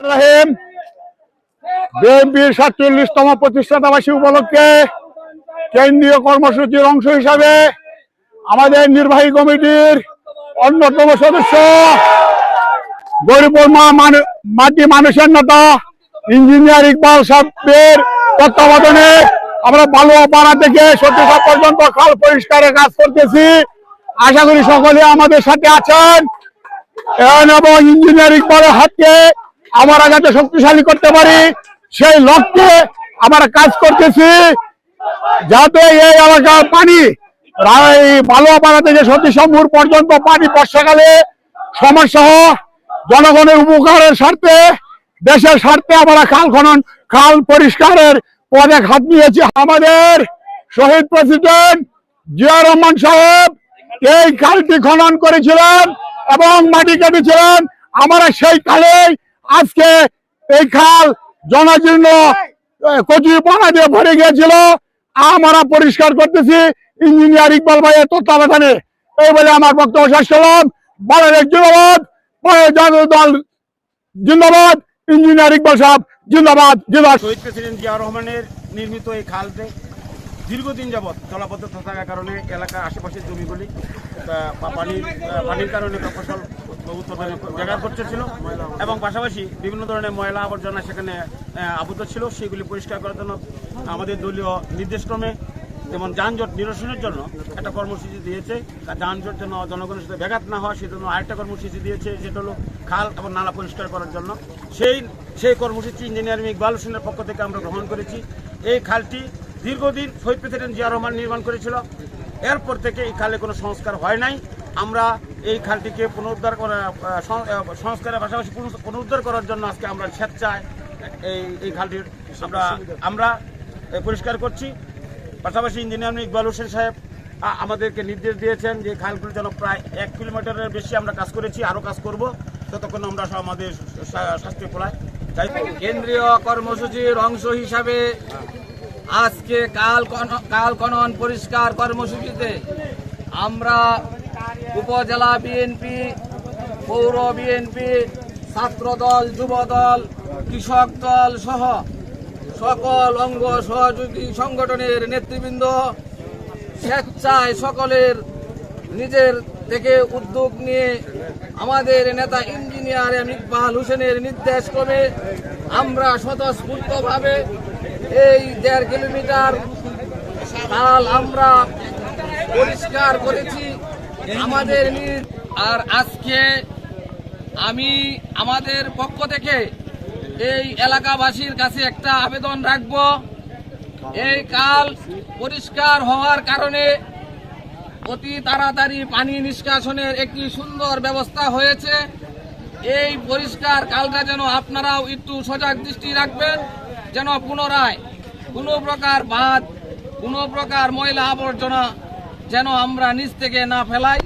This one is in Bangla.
রাহিম বিএনপির সাতচল্লিশতম প্রতিষ্ঠাতাবাসী উপলক্ষে কেন্দ্রীয় কর্মসূচির অংশ হিসাবে আমাদের নির্বাহী কমিটির অন্যতম সদস্য গরিবুর মা মানু- মাটি মানুষের নেতা, ইঞ্জিনিয়ার ইকবাল সাহেবের তত্ত্বাবধানে আমরা বালুয়া পাড়া থেকে সত্যিকার পর্যন্ত খাল পরিষ্কারের কাজ করতেছি। আশা করি সকলে আমাদের সাথে আছেন। এবং ইঞ্জিনিয়ার ইকবালের হাতকে আমরা যাতে শক্তিশালী করতে পারি, সেই লক্ষ্যে আমরা কাজ করতেছি। যাতে এই এলাকার পানি বালুয়াপাড়া থেকে সতীশম্ভুর পর্যন্ত পানি বর্ষাকালে সমস্যা জনগণের উপকারের স্বার্থে, দেশের স্বার্থে আমরা খাল খনন, খাল পরিষ্কারের পদে হাত নিয়েছি আমাদের শহীদ প্রেসিডেন্ট জিয়া রহমান সাহেব এই খালটি খনন করেছিলেন এবং মাটি কেটেছিলেন। আমরা সেই কালে আজকে এই খাল জনাজীর্ণ কচি পানা দিয়ে ভরে গিয়েছিল। আমরা পরিষ্কার করতেছি, ইঞ্জিনিয়ার ইকবাল ভাইয়ের তত্ত্বাবধানে। এই বলে আমার বক্তব্য শেষ করলাম। বলের জিন্দাবাদ বলের দল জিন্দাবাদ, ইঞ্জিনিয়ার ইকবাল সাহেব জিন্দাবাদ জিন্দাবাদ। প্রেসিডেন্ট জিয়া রহমানের নির্মিত এই খালতে দীর্ঘদিন যাবৎ জলাবদ্ধ থাকার কারণে এলাকার আশেপাশের জমিগুলি পানির পানির কারণে ফসল উৎপাদনে জায়গার করতে ছিল এবং পাশাপাশি বিভিন্ন ধরনের ময়লা আবর্জনা সেখানে আবদ্ধ ছিল। সেগুলি পরিষ্কার করার জন্য আমাদের দলীয় নির্দেশক্রমে যেমন যানজট নিরসনের জন্য একটা কর্মসূচি দিয়েছে। যানজট যেন জনগণের সাথে ব্যাঘাত না হয়, সেজন্য আরেকটা কর্মসূচি দিয়েছে যেটা হলো খাল এবং নালা পরিষ্কার করার জন্য। সেই সেই কর্মসূচি ইঞ্জিনিয়ারিং ইকবাল হোসেনের পক্ষ থেকে আমরা গ্রহণ করেছি। এই খালটি দীর্ঘদিন শহীদ প্রেসিডেন্ট জিয়া রহমান নির্মাণ করেছিল। এরপর থেকে এই খালে কোনো সংস্কার হয় নাই। আমরা এই খালটিকে পুনরুদ্ধার সংস্কারের পাশাপাশি পুনরুদ্ধার করার জন্য আজকে আমরা স্বেচ্ছায় এই এই খালটির আমরা আমরা পরিষ্কার করছি। পাশাপাশি ইঞ্জিনিয়ার ইকবাল হোসেন সাহেব আমাদেরকে নির্দেশ দিয়েছেন যে খালগুলো যেন প্রায় এক কিলোমিটারের বেশি আমরা কাজ করেছি, আরও কাজ করব। ততক্ষণ আমরা আমাদের স্বাস্থ্য খোলায় তাই কেন্দ্রীয় কর্মসূচির অংশ হিসাবে আজকে কাল কাল খনন পরিষ্কার কর্মসূচিতে আমরা উপজেলা বিএনপি, পৌর বিএনপি, ছাত্রদল, যুবদল, কৃষক দল সহ সকল অঙ্গ সহযোগী সংগঠনের নেতৃবৃন্দ স্বেচ্ছায় সকলের নিজের থেকে উদ্যোগ নিয়ে আমাদের নেতা ইঞ্জিনিয়ার এম ইকবাল হোসেনের নির্দেশ ক্রমে আমরা স্বতঃস্ফূর্তভাবে এই দেড় কিলোমিটার কাল আমরা পরিষ্কার করেছি আমাদের আর আজকে আমি আমাদের পক্ষ থেকে এই এলাকাবাসীর কাছে একটা আবেদন রাখব। এই কাল পরিষ্কার হওয়ার কারণে অতি তাড়াতাড়ি পানি নিষ্কাশনের একটি সুন্দর ব্যবস্থা হয়েছে। এই পরিষ্কার কালটা যেন আপনারাও একটু সজাগ দৃষ্টি রাখবেন। যেন পুনরায় কোনো প্রকার বাদ কোনো প্রকার ময়লা আবর্জনা যেন আমরা নিচ থেকে না ফেলাই।